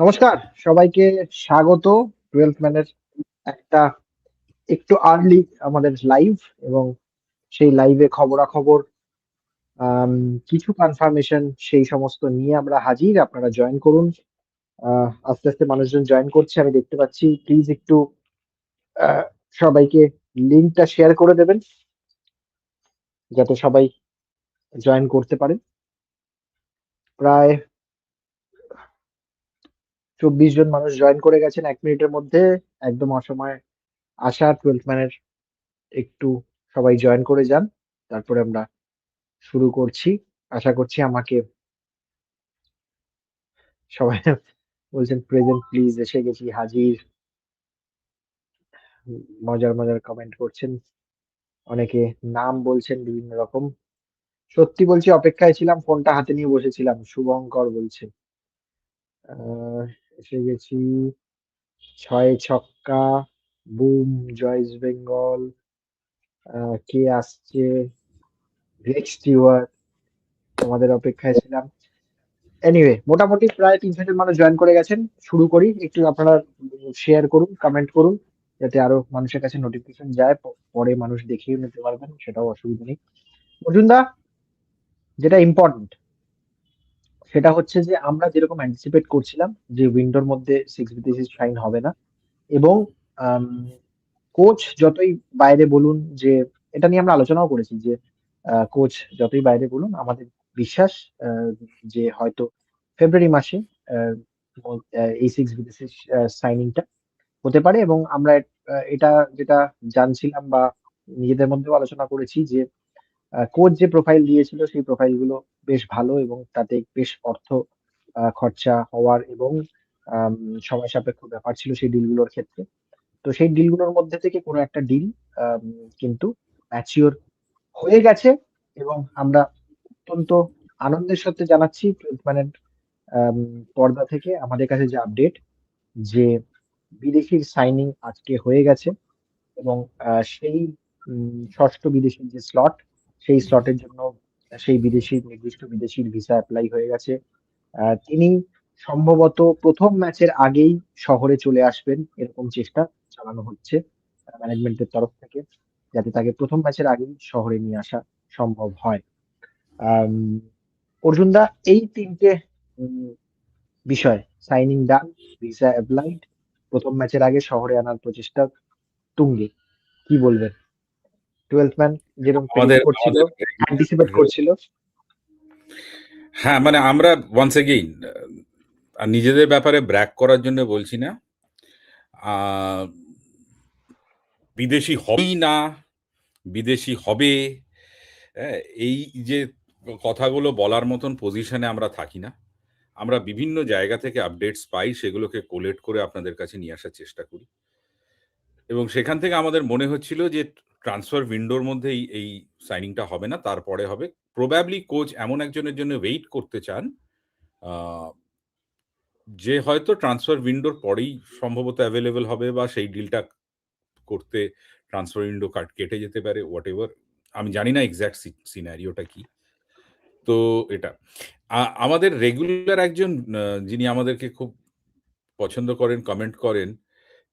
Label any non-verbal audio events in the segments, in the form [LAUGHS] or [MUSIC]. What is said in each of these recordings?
নমস্কার, সবাইকে স্বাগত। টুয়েলভ ম্যানের একটা একটু আর্লি আমাদের লাইভ এবং সেই লাইভে খবরাখবর কিছু কনফার্মেশন সেই সমস্ত নিয়ে আমরা হাজির। আপনারা জয়েন করুন। আস্তে আস্তে মানুষজন জয়েন করছে। আমি দেখতে পাচ্ছি প্লিজ একটু সবাইকে লিঙ্কটা শেয়ার করে দেবেন, যাতে সবাই জয়েন করতে পারেন প্রায় চব্বিশ জন মানুষ জয়েন করে গেছেন এক মিনিটের মধ্যে, একদম অসময়ে আসা টুয়েলভ ম্যানের একটু সবাই জয়েন করে যান। তারপরে আমরা শুরু করছি। আশা করছি আমাকে সবাই বলছেন প্রেজেন্ট প্লিজ এসে গেছি, হাজির। মজার মজার কমেন্ট করছেন। অনেকে নাম বলছেন বিভিন্ন রকম। সত্যি বলছি, অপেক্ষায় ছিলাম, ফোনটা হাতে নিয়ে বসেছিলাম। শুভঙ্কর বলছে এসে গেছি। ছয় ছক্কা, বুম, জয়েস বেঙ্গল কে আসছে? গ্রেক স্টিওয়ার্ট, তোমাদের অপেক্ষায় ছিলাম। এনিওয়ে মোটামুটি প্রায় তিনশো জন মানুষ জয়েন করে গেছেন। শুরু করি, একটু আপনারা শেয়ার করুন কমেন্ট করুন, যাতে আরও মানুষের কাছে নোটিফিকেশন যায়। পরে মানুষ দেখিয়ে নিতে পারবেন, সেটাও অসুবিধা নেই। অর্জুনদা যেটা ইম্পর্টেন্ট সেটা হচ্ছে যে আমরা যেরকম অ্যান্টিসিপেট করছিলাম যে উইন্ডোর মধ্যে সিক্স বিদেশি সাইন হবে না এবং কোচ যতই বাইরে বলুন যে, এটা নিয়ে আমরা আলোচনাও করেছি যে কোচ যতই বাইরে বলুন, আমাদের বিশ্বাস যে হয়তো ফেব্রুয়ারি মাসে এই সিক্স বিদেশি সাইনিংটা হতে পারে এবং আমরা এটা যেটা জানছিলাম বা নিজেদের মধ্যেও আলোচনা করেছি যে কোচ যে প্রোফাইল দিয়েছিল সেই প্রোফাইলগুলো বেশ ভালো এবং তাতে বেশ অর্থ খরচা হওয়ার এবং সময় সাপেক্ষ ব্যাপার ছিল সেই ডিলগুলোর ক্ষেত্রে। তো সেই ডিলগুলোর মধ্যে থেকে কোনো একটা ডিল কিন্তু ম্যাচিওর হয়ে গেছে এবং আমরা অত্যন্ত আনন্দের সাথে জানাচ্ছি ম্যানের পর্দা থেকে আমাদের কাছে যে আপডেট যে বিদেশির সাইনিং আজকে হয়ে গেছে এবং সেই ষষ্ঠ বিদেশির যে স্লট সেই স্লটের জন্য সেই বিদেশি নির্দিষ্ট বিদেশির ভিসা অ্যাপ্লাই হয়ে গেছে। তিনি সম্ভবত প্রথম ম্যাচের আগেই শহরে চলে আসবেন এরকম চেষ্টা চালানো হচ্ছে ম্যানেজমেন্টের তরফ থেকে যাতে তাকে প্রথম ম্যাচের আগেই শহরে নিয়ে আসা সম্ভব হয়। আম, অর্জুনদা এই তিনটে বিষয় সাইনিং ডান ভিসা অ্যাপ্লাইড প্রথম ম্যাচের আগে শহরে আনার প্রচেষ্টা তুঙ্গে কি বলবেন? টুয়েলভ ম্যান যেরকম করছিল অ্যান্টিসিপেট করছিল। হ্যাঁ মানে আমরা ওয়ান্স এগেইন নিজেদের ব্যাপারে ব্র্যাক করার জন্য বলছি না। বিদেশি হবেই না বিদেশি হবে। হ্যাঁ, এই যে কথাগুলো বলার মতন পজিশনে আমরা থাকি না। আমরা বিভিন্ন জায়গা থেকে আপডেটস পাই সেগুলোকে কোলেট করে আপনাদের কাছে নিয়ে আসার চেষ্টা করি। এবং সেখান থেকে আমাদের মনে হচ্ছিল যে ট্রান্সফার উইন্ডোর মধ্যেই এই- সাইনিংটা হবে না, তারপরে হবে। প্রবাবলি কোচ এমন একজনের জন্য ওয়েট করতে চান যে হয়তো ট্রান্সফার উইন্ডোর পরেই সম্ভবত অ্যাভেলেবেল হবে বা সেই ডিলটা করতে ট্রান্সফার উইন্ডো কাট কেটে যেতে পারে হোয়াট এভার আমি জানি না এক্স্যাক্ট সিনারিওটা কি। তো এটা। আমাদের রেগুলার একজন যিনি আমাদেরকে খুব পছন্দ করেন কমেন্ট করেন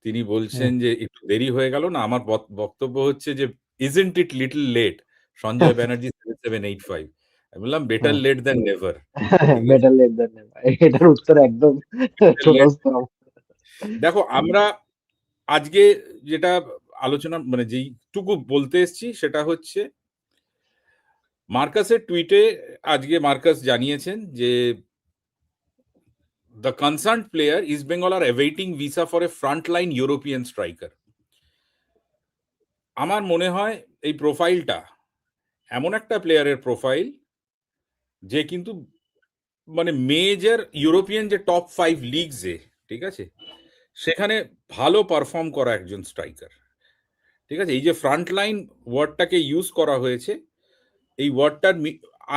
তিনি বলছেন যে একটু দেরি হয়ে গেল না আমার বক্তব্য হচ্ছে যে isn't it little late Sanjay [LAUGHS] Banerjee seven eight five আমি বললাম বেটার হ্যাঁ। Late than never better late than এটার উত্তর একদম দেখো আমরা আজকে যেটা আলোচনা মানে যেইটুকু বলতে এসছি সেটা হচ্ছে মার্কাসের টুইটে আজকে মার্কাস জানিয়েছেন যে concern player East Bengal R awaiting visa for a front line European striker আমার মনে হয় এই প্রোফাইলটা এমন একটা প্লেয়ারের প্রোফাইল যে কিন্তু মানে মেজর ইউরোপিয়ান যে টপ ফাইভ লিগসে ঠিক আছে? সেখানে ভালো পারফর্ম করা একজন স্ট্রাইকার ঠিক আছে? এই যে ফ্রন্ট লাইন ওয়ার্ডটাকে ইউজ করা হয়েছে, এই ওয়ার্ডটার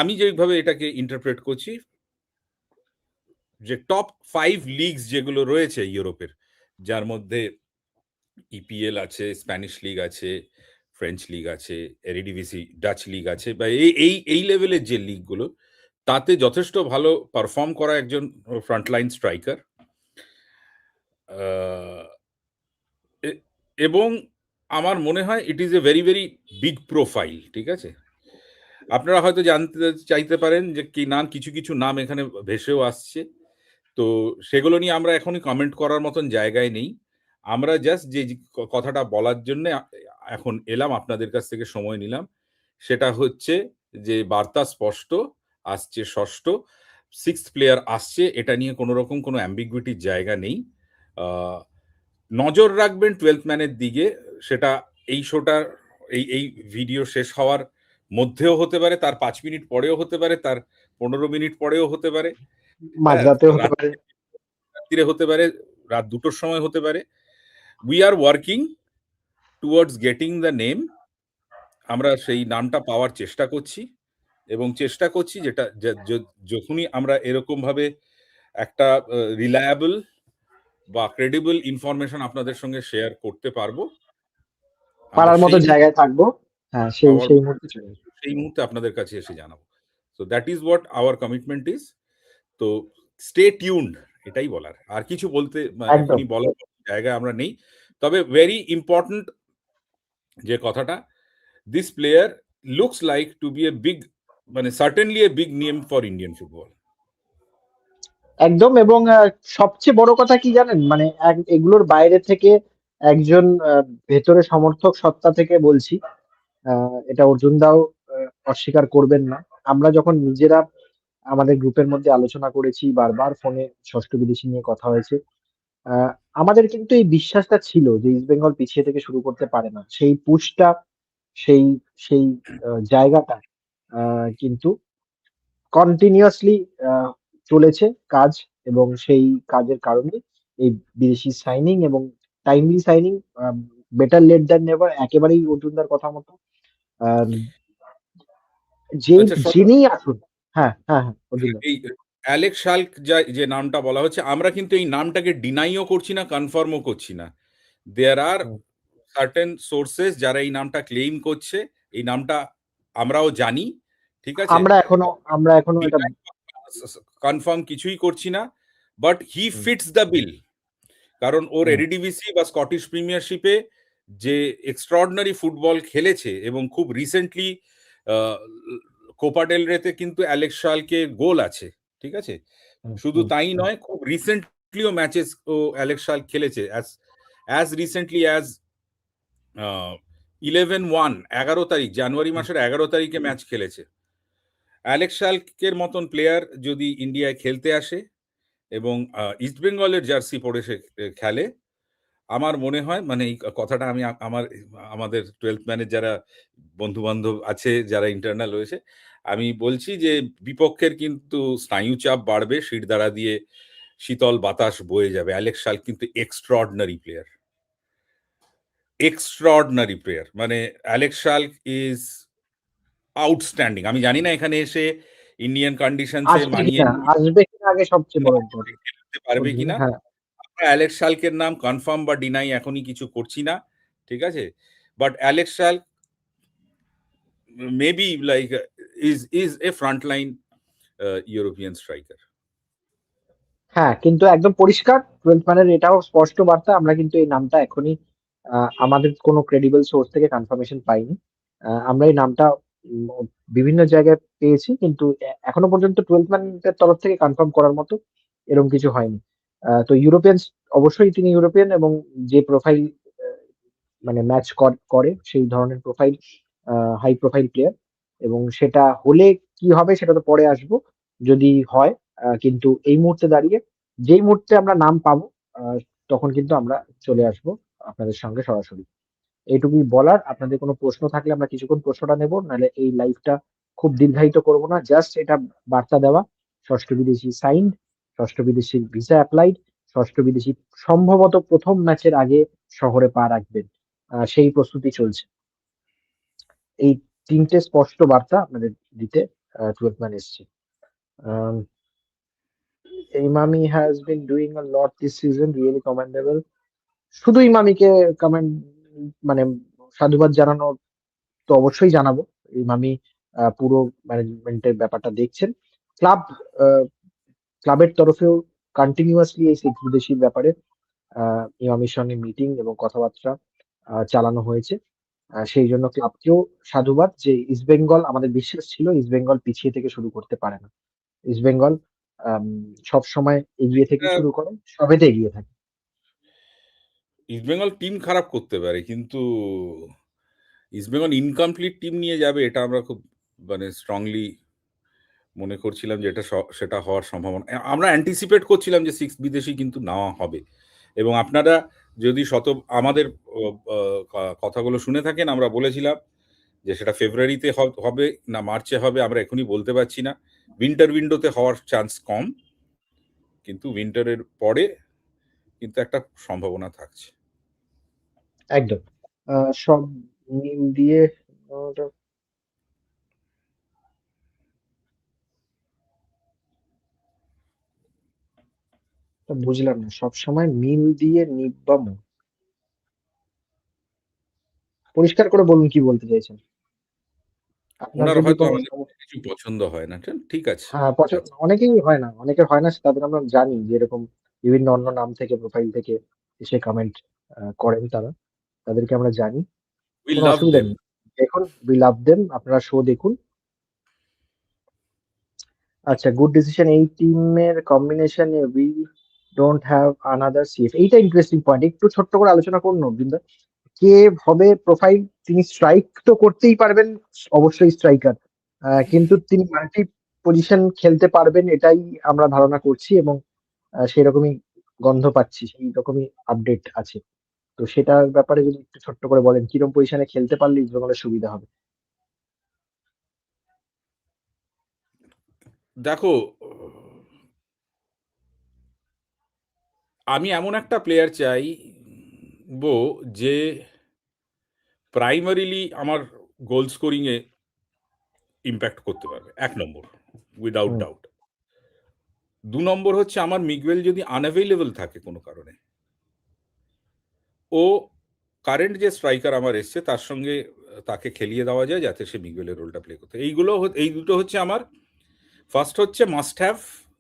আমি যেভাবে এটাকে ইন্টারপ্রেট করছি যে টপ ফাইভ লিগস যেগুলো রয়েছে ইউরোপের যার মধ্যে ইপিএল আছে স্প্যানিশ লিগ আছে ফ্রেঞ্চ লিগ আছে এরিডিভিসি ডাচ লিগ আছে বা এই এই এই লেভেলের যে লিগগুলো তাতে যথেষ্ট ভালো পারফর্ম করা একজন ফ্রন্টলাইন স্ট্রাইকার এবং আমার মনে হয় it is a very, very big profile. ঠিক আছে? আপনারা হয়তো জানতে চাইতে পারেন যে কি নাম কিছু, কিছু নাম এখানে ভেসেও আসছে। তো সেগুলো নিয়ে আমরা এখনই কমেন্ট করার মতন জায়গায় নেই। আমরা জাস্ট যে কথাটা বলার জন্যে এখন এলাম আপনাদের কাছ থেকে সময় নিলাম। সেটা হচ্ছে যে বার্তা স্পষ্ট, আসছে ষষ্ঠ, সিক্স প্লেয়ার আসছে। এটা নিয়ে কোন রকম কোন ambiguity র জায়গা নেই। নজর রাখবেন 12th ম্যানের দিকে। সেটা এই শোটার এই এই ভিডিও শেষ হওয়ার মধ্যেও হতে পারে, তার পাঁচ মিনিট পরেও হতে পারে, তার ১৫ মিনিট পরেও হতে পারে। হ্যাঁ, মাঝরাতেও হতে পারে। রাত্তিরে হতে পারে, রাত ২ টোর সময় হতে পারে। We are working towards getting the name আমরা সেই নামটা পাওয়ার চেষ্টা করছি এবং চেষ্টা করছি যেটা যখনই আমরা এরকমভাবে একটা আ রিলায়েবল বা ক্রেডিবল ইনফরমেশন আপনাদের সঙ্গে শেয়ার করতে পারব। পারার মতো জায়গায় থাকব। হ্যাঁ, সেই সেই মুহূর্তে সেই মুহূর্তে আপনাদের কাছে এসে জানাব। So that is what our commitment is. তো স্টে টিউনড এটাই বলার। আর কিছু বলতে মা বলার জায়গা আমরা নেই। তবে ভেরি ইম্পোর্টেন্ট যে কথাটা, this player looks like to be a big মানে certainly a big name for Indian football. একদম এবং সবচেয়ে বড় কথা কি জানেন? মানে এগুলোর বাইরে থেকে একজন ভেতরে সমর্থক সত্তা থেকে বলছি। এটা অর্জুন দাও অস্বীকার করবেন না। আমরা যখন নিজেরা আমাদের গ্রুপের মধ্যে আলোচনা করেছি, বারবার ফোনে ষষ্ঠ বিদেশি নিয়ে কথা হয়েছে। আমাদের কিন্তু এই বিশ্বাসটা ছিল যে ইস্ট বেঙ্গল পিছিয়ে থেকে শুরু করতে পারে না। সেই পুশটা সেই সেই জায়গাটা কিন্তু কন্টিনিউয়াসলি চলেছে কাজ এবং সেই কাজের কারণে এই বিদেশি সাইনিং এবং timely signing better late than never একেবারেই অর্জুনদার কথা মতো। যেই আচ্ছা আসুন হ্যাঁ, হ্যাঁ, হ্যাঁ। এই শাল্ক যা যে নামটা বলা হচ্ছে, আমরা কিন্তু এই নামটাকে ডিনাই ও করছি না, কনফার্ম ও করছি না। দেয়ার আর সার্টেন সোর্সেস যারা এই নামটা ক্লেইম করছে। এই নামটা আমরাও জানি। ঠিক আছে? আমরা এখনও আমরা এখনও এটা কনফার্ম কিছুই করছি না। But he fits the bill. কারণ ওর। এরিডিভিসি বা স্কটিশ প্রিমিয়ারশিপে যে এক্সট্রাঅর্ডিনারি ফুটবল খেলেছে এবং খুব রিসেন্টলি কোপা ডেল রেতে কিন্তু অ্যালেক্স শাল্কের গোল আছে। ঠিক আছে? শুধু তাই নয় খুব রিসেন্টলিও ম্যাচেস ও অ্যালেক্স শাল্ক খেলেছে। As as recently as eleven one এগারো তারিখ জানুয়ারি মাসের ১১ তারিখে ম্যাচ খেলেছে। অ্যালেক্স শাল্কের মতন প্লেয়ার যদি ইন্ডিয়ায় খেলতে আসে এবং আ ইস্ট বেঙ্গলের জার্সি পরে সে খেলে, আমার মনে হয় মানে এই কথাটা আমি আমার আমাদের 12th ম্যানের যারা বন্ধু-বান্ধব আছে, যারা ইন্টারনাল রয়েছে, আমি বলছি যে বিপক্ষের কিন্তু স্নায়ুচাপ বাড়বে, শিরদাঁড়া দিয়ে শীতল বাতাস বয়ে যাবে। অ্যালেক্স শাল্ক কিন্তু এক্সট্রাঅর্ডিনারি প্লেয়ার। Extraordinary player. মানে অ্যালেক্স শাল্ক ইস আউটস্ট্যান্ডিং। আমি জানি না এখানে এসে ইন্ডিয়ান কন্ডিশনস এ আসবে মানিয়ে কিনা? আসবে কিনা আগে সবচেয়ে বড় পারবে কিনা? অ্যালেক্স শাল্কের নাম কনফার্ম বা ডিনাই এখনই কিছু করছি না। ঠিক আছে? But Alex Schalk maybe like is is a frontline uh European striker. হ্যাঁ, কিন্তু একদম পরিষ্কার 12th ম্যানের এটাও স্পষ্ট বার্তা। আমরা কিন্তু এই নামটা এখনই আমাদের কোনো ক্রেডিবল সোর্স থেকে কনফার্মেশন পাইনি। আমরা এই নামটা বিভিন্ন জায়গায় পেয়েছি কিন্তু এখনও পর্যন্ত 12th ম্যানের তরফ থেকে কনফার্ম করার মতো এরকম কিছু হয়নি। তো ইউরোপিয়ান অবশ্যই তিনি ইউরোপিয়ান এবং যে প্রোফাইল মানে ম্যাচ কর সেই ধরনের প্রোফাইল হাই প্রোফাইল প্লেয়ার এবং সেটা হলে কি হবে সেটা তো পরে আসব। যদি হয় কিন্তু এই মুহূর্তে দাঁড়িয়ে যেই মুহূর্তে আমরা নাম পাবো তখন কিন্তু আমরা চলে আসব আপনাদের সঙ্গে সরাসরি। এইটুকুই বলার। আপনাদের কোনো প্রশ্ন থাকলে আমরা কিছুক্ষণ প্রশ্নটা নেব। নাহলে এই লাইভটা খুব দীর্ঘায়িত করব না। জাস্ট এটা বার্তা দেওয়া। ষষ্ঠ বিদেশি সাইনড, ষষ্ঠ বিদেশীর ভিসা অ্যাপ্লাইড ষষ্ঠ বিদেশি সম্ভবত প্রথম ম্যাচের আগে শহরে পা রাখবেন। সেই প্রস্তুতি চলছে। এই তিনটে স্পষ্ট বার্তা আপনাদের দিতে 12th ম্যান এসছে। Emami has been doing a lot this season really commendable. শুধু ইমামিকে কমেন্ট মানে সাধুবাদ জানানো তো অবশ্যই জানাব। ইমামি পুরো ম্যানেজমেন্টের ব্যাপারটা দেখছেন। ক্লাব ক্লাবের তরফেও কন্টিনিউয়াসলি এই 6 বিদেশির ব্যাপারে ইমামির সঙ্গে মিটিং এবং কথাবার্তা চালানো হয়েছে। সেই জন্য ক্লাবকেও সাধুবাদ যে ইস্টবেঙ্গল আমাদের বিশ্বাস ছিল ইস্টবেঙ্গল পিছিয়ে থেকে শুরু করতে পারে না। ইস্টবেঙ্গল আম সবসময় এগিয়ে থেকে শুরু করে, সবেতে এগিয়ে থাকে। ইস্টবেঙ্গল টিম খারাপ করতে পারে। কিন্তু ইস্টবেঙ্গল ইনকমপ্লিট টিম নিয়ে যাবে এটা আমরা খুব মানে স্ট্রংলি মনে করছিলাম যে এটা সেটা হওয়ার সম্ভাবনা আমরা অ্যান্টিসিপেট করছিলাম যে সিক্স বিদেশি কিন্তু নেওয়া হবে। এবং আপনারা যদি শত, আমাদের কথাগুলো শুনে থাকেন, আমরা বলেছিলাম যে সেটা ফেব্রুয়ারিতে হবে না মার্চে হবে, আমরা এখনই বলতে পারছি না। উইন্টার উইন্ডোতে হওয়ার চান্স কম। কিন্তু উইন্টারের পরে কিন্তু একটা সম্ভাবনা থাকছে। একদম। সব দিয়ে বুঝলাম না। সবসময় মিল দিয়ে নিব্বাম? পরিষ্কার করে বলুন কি বলতে চাইছেন? আপনার হয়তো আমাদের কিছু পছন্দ হয় না। ঠিক আছে। হ্যাঁ। অনেকেই হয় না। অনেকের হয় না তাদের আমরা জানি যে এরকম বিভিন্ন অন্য নাম থেকে প্রোফাইল থেকে এসে কমেন্ট করেন তারা। তাদেরকে আমরা জানি। অসুবিধা নেই। দেখুন আপনারা শো দেখুন। আচ্ছা গুড ডিসিশন এই টিমের কম্বিনেশন এ don't have another CF এইটা ইন্টারেস্টিং পয়েন্ট। একটু ছোট্ট করে আলোচনা করুন অর্জুনদা। কে হবে প্রোফাইল তিনি স্ট্রাইক তো করতেই পারবেন, অবশ্যই স্ট্রাইকার। কিন্তু তিনি মাল্টি পজিশন খেলতে পারবেন, এটাই আমরা ধারণা করছি এবং সেরকমই গন্ধ পাচ্ছি। সেই রকমই আপডেট আছে। তো সেটার ব্যাপারে যদি একটু ছোট্ট করে বলেন, কিরম পজিশনে খেলতে পারলে ইস্টবেঙ্গলের সুবিধা হবে? দেখো ও আমি এমন একটা প্লেয়ার চাইব যে প্রাইমারিলি আমার গোল স্কোরিংয়ে ইমপ্যাক্ট করতে পারবে। এক নম্বর উইদাউট ডাউট। দু নম্বর হচ্ছে আমার মিগুয়েল যদি আনএভেইলেবল থাকে কোনো কারণে ও কারেন্ট যে স্ট্রাইকার আমার এসছে তার সঙ্গে তাকে খেলিয়ে দেওয়া যায় যাতে সে মিগুয়েলের রোলটা প্লে করতে এইগুলো এই দুটো হচ্ছে আমার ফার্স্ট হচ্ছে মাস্ট হ্যাভ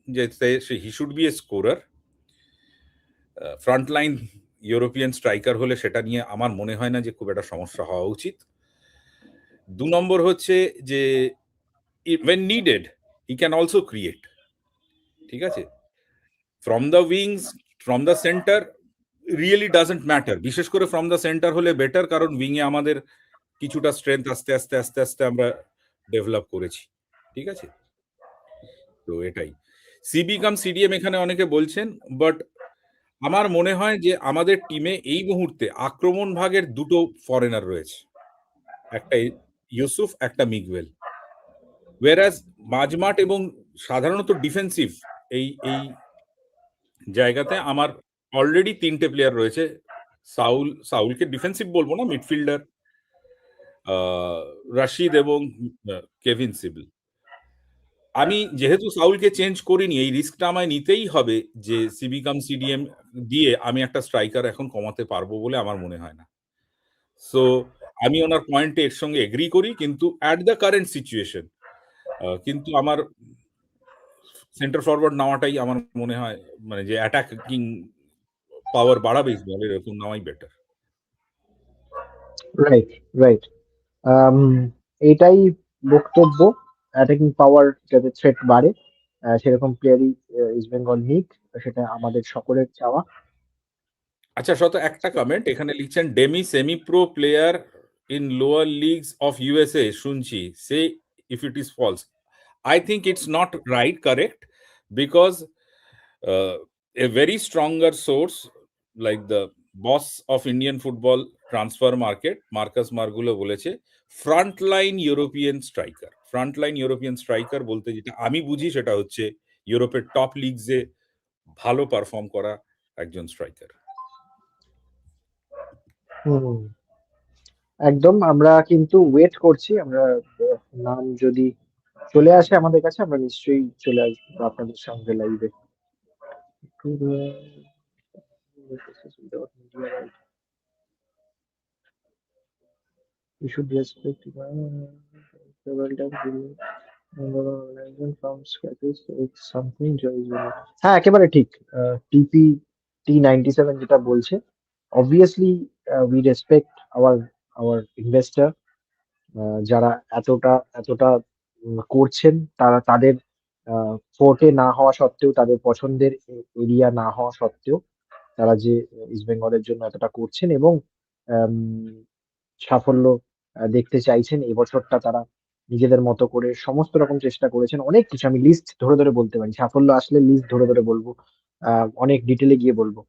যে সে he should be a scorer. Uh front line European striker হলে সেটা নিয়ে আমার মনে হয় না যে খুব একটা সমস্যা হওয়া উচিত। দু নম্বর হচ্ছে যে ই when needed he can also create ঠিক আছে? From the wings, from the centre really doesn't matter. বিশেষ করে ফ্রম দ্য সেন্টার হলে বেটার কারণ উইংয়ে আমাদের কিছুটা স্ট্রেংথ আস্তে, আস্তে, আস্তে, আস্তে আমরা ডেভেলপ করেছি। ঠিক আছে? তো এটাই। সিবি কাম সিডিএম এখানে অনেকে বলছেন বাট আমার মনে হয় যে আমাদের টিমে এই মুহূর্তে আক্রমণ ভাগের দুটো ফরেনার রয়েছে। একটা ইউসুফ, একটা মিগুয়েল। whereas মাঝমাঠ এবং সাধারণত ডিফেন্সিভ এই এই জায়গাতে আমার অলরেডি তিনটে প্লেয়ার রয়েছে। সাউল, সাউলকে ডিফেন্সিভ বলব না মিডফিল্ডার রাশিদ এবং কেভিন সিবল। আমি যেহেতু সাউলকে চেঞ্জ করিনি এই রিস্কটা আমায় নিতেই হবে যে সিবি কাম সিডিএম দিয়ে আমি একটা স্ট্রাইকার এখন কমাতে পারব বলে আমার মনে হয় না। সো আমি ওনার পয়েন্টে এর সঙ্গে এগ্রি করি কিন্তু অ্যাট দ্য কারেন্ট সিচুয়েশন কিন্তু আমার সেন্টার ফরওয়ার্ড নেওয়াটাই আমার মনে হয় মানে যে অ্যাটাকিং পাওয়ার বাড়াবে ইস্টবেঙ্গলের এরকম নেওয়াই বেটার। Right, right. এটাই বক্তব্য। অ্যাটাকিং পাওয়ার যাতে থ্রেট বাড়ে সেরকম প্লেয়ারই আ ইস্টবেঙ্গল নিক। সেটা আমাদের সকলের চাওয়া। আচ্ছা শত, একটা কমেন্ট এখানে লিখছেন demi semi pro player in lower leagues of USA শুনছি। Say if it is false. I think it's not right correct because a very very source like the boss of Indian football transfer market Marcus Mergulhao বলেছে frontline European striker. Frontline European striker বলতে যেটা আমি বুঝি সেটা হচ্ছে ইউরোপের top লিগসে ভালো perform করা একজন স্ট্রাইকার। একদম, আমরা কিন্তু ওয়েট করছি। আমরা নাম যদি চলে আসে আমাদের কাছে, আমরা নিশ্চয়ই চলে আসব আপনাদের সঙ্গে লাইভে। We should respect হ্যাঁ, একেবারে ঠিক। টিপি T97 যেটা বলছে obviously uh, we respect our investor ah, যারা এতটা এতটা করছেন তারা তাদের ফোর্টে না হওয়া সত্ত্বেও তাদের পছন্দের এরিয়া না হওয়া সত্ত্বেও তারা যে ইস্ট বেঙ্গলের জন্য এতটা করছেন এবং সাফল্য দেখতে চাইছেন এবছরটা তারা নিজেদের মতো করে সমস্ত রকম চেষ্টা করেছেন। অনেক কিছু আমি লিস্ট ধরে ধরে বলতে পারি। সাফল্য আসলে লিস্ট ধরে ধরে বলব। অনেক ডিটেলে গিয়ে বলব।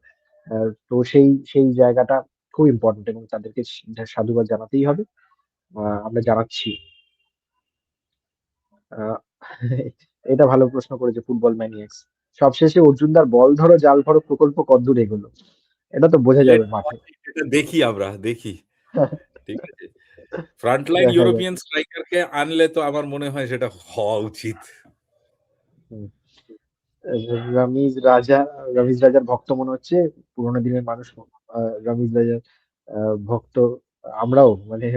তো সেই সেই জায়গাটা খুব ইম্পর্টেন্ট এবং তাদেরকে সাধুবাদ জানাতেই হবে। আমরা জানাচ্ছি। [LAUGHS] এটা ভালো প্রশ্ন করেছে ফুটবল ম্যানিয়াক্স সবশেষে অর্জুনদার বল ধরো জাল ধরো প্রকল্প কদ্দূর এগুলো? এটা তো বোঝা যাবে মাঠে। দেখি আমরা দেখি। [LAUGHS] ঠিক আছে। ফ্রন্টলাইন দেখা যাক। স্ট্রাইকারকে আনলে তো আমার মনে হয় সেটা হওয়া উচিত। রমিজ রাজা রমিজ রাজার ভক্ত মনে হচ্ছে পুরোনো দিনের মানুষ আহ, রমিজ রাজার আহ, ভক্ত আমরাও মানে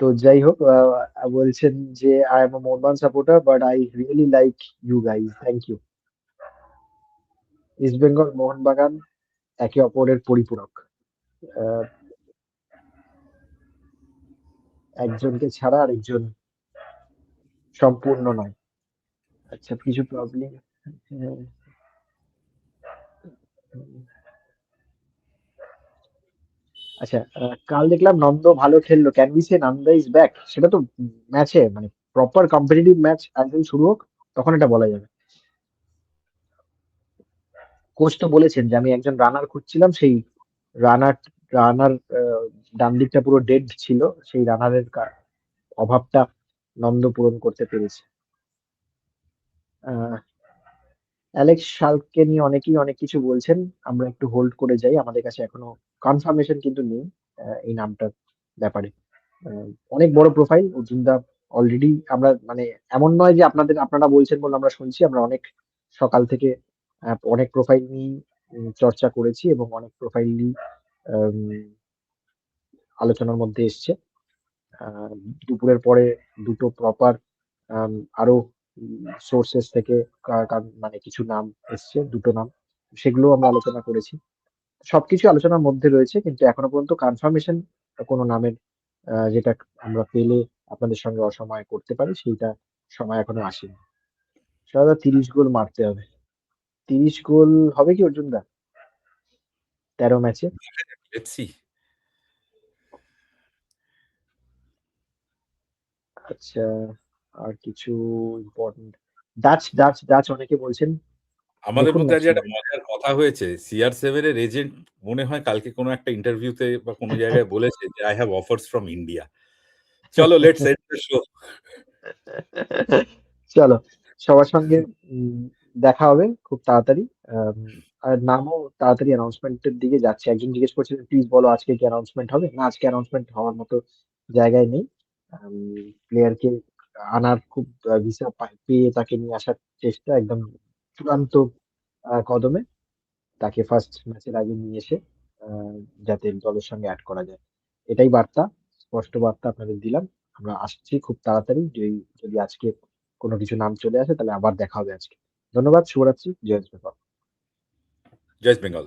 তো যাই হোক আহ, বলছেন যে I am Mohun Bagan supporter but I really like you guys thank you East Bengal Mohun Bagan একে অপরের পরিপূরক। একজনকে ছাড়া আরেকজন সম্পূর্ণ নয়। আচ্ছা কিছু প্রবলেম আচ্ছা কাল দেখলাম নন্দ ভালো খেললো। Can be say Nanda is back সেটা তো ম্যাচে মানে প্রপার কম্পিটিটিভ ম্যাচ একদিন শুরু হোক, তখন এটা বলা যাবে। কোচ তো বলেছেন যে আমি একজন রানার খুঁজছিলাম, সেই রানার রানার ডান দিকটা পুরো ডেড ছিল, সেই রানারের অভাবটা নন্দ পূরণ করতে পেরেছে। অ্যালেক্স শালকে নিয়ে অনেকেই অনেক কিছু বলছেন, আমরা একটু হোল্ড করে যাই, আমাদের কাছে এখনও কনফার্মেশন কিন্তু নেই এই নামটার ব্যাপারে। অনেক বড় প্রোফাইল অর্জুনদা অলরেডি আমরা মানে এমন নয় যে আপনাদের, আপনারা বলছেন বলে আমরা শুনছি, আমরা অনেক সকাল থেকে অনেক প্রোফাইল নিয়ে চর্চা করেছি এবং অনেক প্রোফাইল নিয়ে আলোচনার মধ্যে এসছে। দুপুরের পরে দুটো প্রপার আরও সোর্সেস থেকে মানে কিছু নাম এসছে, দুটো নাম। সেগুলো আমরা আলোচনা করেছি। সবকিছু আলোচনার মধ্যে রয়েছে, কিন্তু এখনও পর্যন্ত কনফার্মেশন কোনো নামের যেটা আমরা পেলে আপনাদের সঙ্গে অসময় করতে পারি, সেইটা সময় এখনও আসেনি। সাদা তিরিশ গোল মারতে হবে। তিরিশ গোল হবে কি অর্জুন দা? তেরো ম্যাচে লেটস সি আচ্ছা আর কিছু ইম্পর্টেন্ট ডাচ ডাচ ডাচ অনেকে বলছেন। আমাদের মধ্যে আজ একটা মজার কথা হয়েছে। সিআর সেভেন এর এজেন্ট মনে হয় কালকে কোনো একটা ইন্টারভিউতে বা কোনো জায়গায় বলেছে যে I have offers from India চলো লেটস এন্ড দ্য শো চলো সবার সঙ্গে দেখা হবে খুব তাড়াতাড়ি। আর নামও তাড়াতাড়ি অ্যানাউন্সমেন্টের দিকে যাচ্ছে। একজন জিজ্ঞেস করছিলেন প্লিজ বলো আজকে কি অ্যানাউন্সমেন্ট হবে? না আজকে অ্যানাউন্সমেন্ট হওয়ার মতো জায়গায় নেই। প্লেয়ারকে আনার খুব ভিসা পেয়ে তাকে নিয়ে আসার চেষ্টা একদম চূড়ান্ত কদমে তাকে ফার্স্ট ম্যাচের আগে নিয়ে এসে যাতে দলের সঙ্গে অ্যাড করা যায়। এটাই বার্তা, স্পষ্ট বার্তা আপনাদের দিলাম। আমরা আসছি খুব তাড়াতাড়ি, যদি যদি আজকে কোনো কিছু নাম চলে আসে তাহলে আবার দেখা হবে আজকে। ধন্যবাদ, শুভরাত্রি, জয় বেঙ্গল জয় বেঙ্গল।